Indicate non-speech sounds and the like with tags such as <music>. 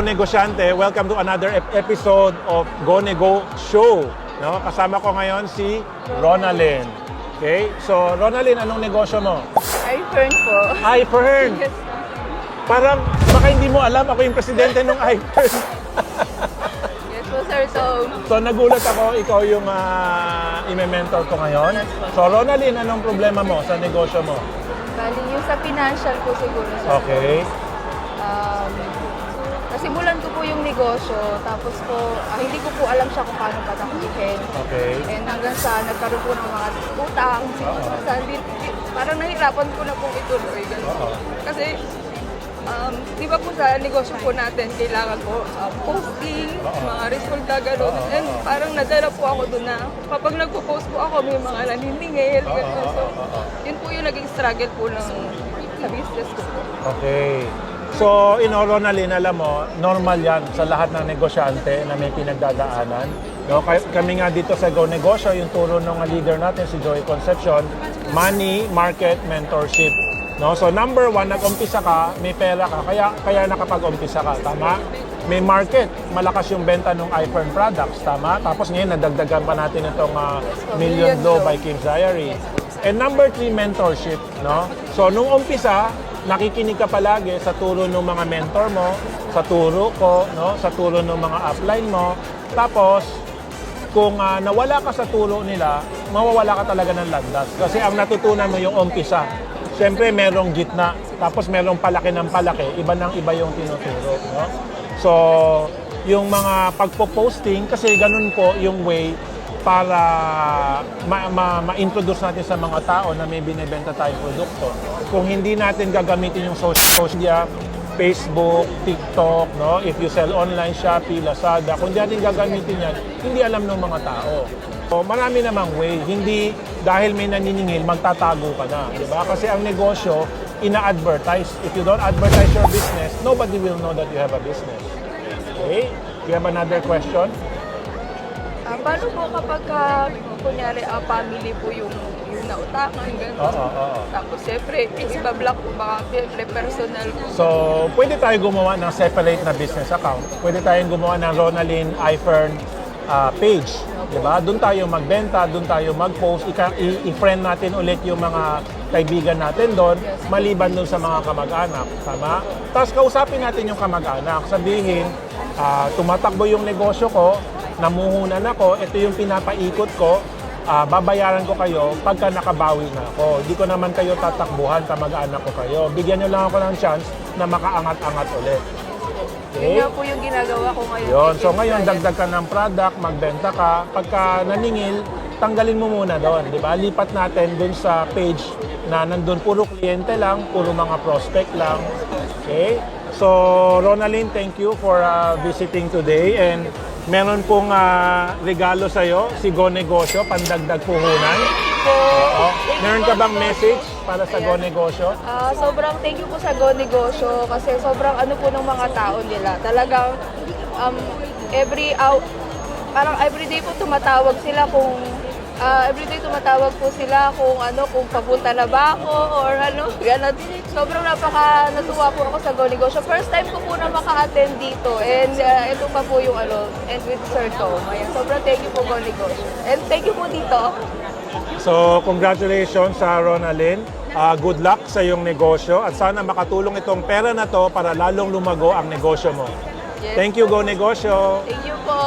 Go Negosyante. Welcome to another ep- episode of Go Nego Show. No? Kasama ko ngayon si Ronalyn. Okay? So, Ronalyn, anong negosyo mo? iPhone po. iFern. Yes. Parang baka hindi mo alam ako yung presidente ng iFern. Yes po, Sir Tom. So, nagulat ako, ikaw yung uh, ime-mentor ko ngayon. So, Ronalyn, anong problema mo sa negosyo mo? Bali, yung sa financial po siguro, Sir. Okay. Um, nasimulan ko po yung negosyo, tapos po, ah, hindi ko po alam siya kung paano patakbuhin. Okay. And hanggang sa nagkaroon po ng mga utang, Oo. sa, di- di- parang nahirapan ko na pong ituloy. Ganun. Oo. Kasi, um, di ba po sa negosyo po natin, kailangan po um, posting, Oo. mga resulta, gano'n. Oo, And parang nadala po ako doon na kapag nagpo-post po ako, may mga naniningil. Oo, gano'n. oo, So, oo, oo. yun po yung naging struggle po ng sa business ko po. Okay. So, in all, Ronalyn, alam mo, normal yan sa lahat ng negosyante na may pinagdadaanan. No, kami nga dito sa Go Negosyo, yung turo ng leader natin, si Joey Concepcion, money, market, mentorship. No, so number one, nag-umpisa ka, may pera ka, kaya, kaya nakapag-umpisa ka, tama? May market, malakas yung benta ng iPhone products, tama? Tapos ngayon, nadagdagan pa natin itong ah, Million Low by Kim's Diary. And number three, mentorship. No? So, nung umpisa, nakikinig ka palagi sa turo ng mga mentor mo, sa turo ko, no? sa turo ng mga upline mo. Tapos, kung ah, nawala ka sa turo nila, mawawala ka talaga ng landas. Kasi ang natutunan mo yung umpisa. Siyempre, merong gitna. Tapos merong palaki ng palaki. Iba ng iba yung tinuturo. No? So, yung mga pagpo-posting, kasi ganun po yung way para ma- ma- ma-introduce natin sa mga tao na may binibenta tayong produkto. Kung hindi natin gagamitin yung social media, Facebook, TikTok, no? If you sell online, Shopee, Lazada, kung hindi natin gagamitin yan, hindi alam ng mga tao. So, marami namang way. Hindi dahil may naniningil, magtatago ka na. Di ba? Kasi ang negosyo, ina-advertise. If you don't advertise your business, nobody will know that you have a business. Okay? Do you have another question? Ah, paano po kapag, ka, kunyari, ah, family po yung, yung nautangan, gano'n? Oo, oo. Tapos, siyempre, yung iba block po, baka siyempre personal po. So, pwede tayo gumawa ng separate na business account. Pwede tayong gumawa ng Ronalyn iFern ah, page. Diba? Doon tayo magbenta, doon tayo mag-post, i-friend natin ulit yung mga kaibigan natin doon, maliban doon sa mga kamag-anak. Tama? Tapos kausapin natin yung kamag-anak. Sabihin, ah, tumatakbo yung negosyo ko, namuhunan ako, ito yung pinapaikot ko, ah, babayaran ko kayo pagka nakabawi na ako. Hindi ko naman kayo tatakbuhan, kamag-anak ko kayo. Bigyan nyo lang ako ng chance na makaangat-angat ulit. Yun Okay? nga po yung ginagawa ko ngayon. Yun. So ngayon, dagdag ka ng product, magbenta ka. Pagka naningil, tanggalin mo muna doon. Di ba? Lipat natin doon sa page na nandun puro kliyente lang, puro mga prospect lang. Okay? So, Ronalyn, thank you for uh, visiting today. And meron pong uh, regalo sa'yo, si Go Negosyo, pandagdag puhunan. Oo. Meron ka bang message para sa Go Negosyo? Ah, sobrang thank you po sa Go Negosyo kasi sobrang ano po ng mga tao nila. Talagang um, every out, parang everyday po tumatawag sila kung ah, everyday tumatawag po sila kung ano, kung papunta na ba ako or ano, <laughs> ganun. Sobrang napaka natuwa po ako sa Go Negosyo. First time ko po na maka-attend dito and ah, ito pa po yung ano, and with Sir Tom. Ayan, sobrang thank you po Go Negosyo. And thank you po dito. So, congratulations sa Ronalyn. Ah, good luck sa iyong negosyo at sana makatulong itong pera na to para lalong lumago ang negosyo mo. Yes. Thank you, Go Negosyo! Thank you po.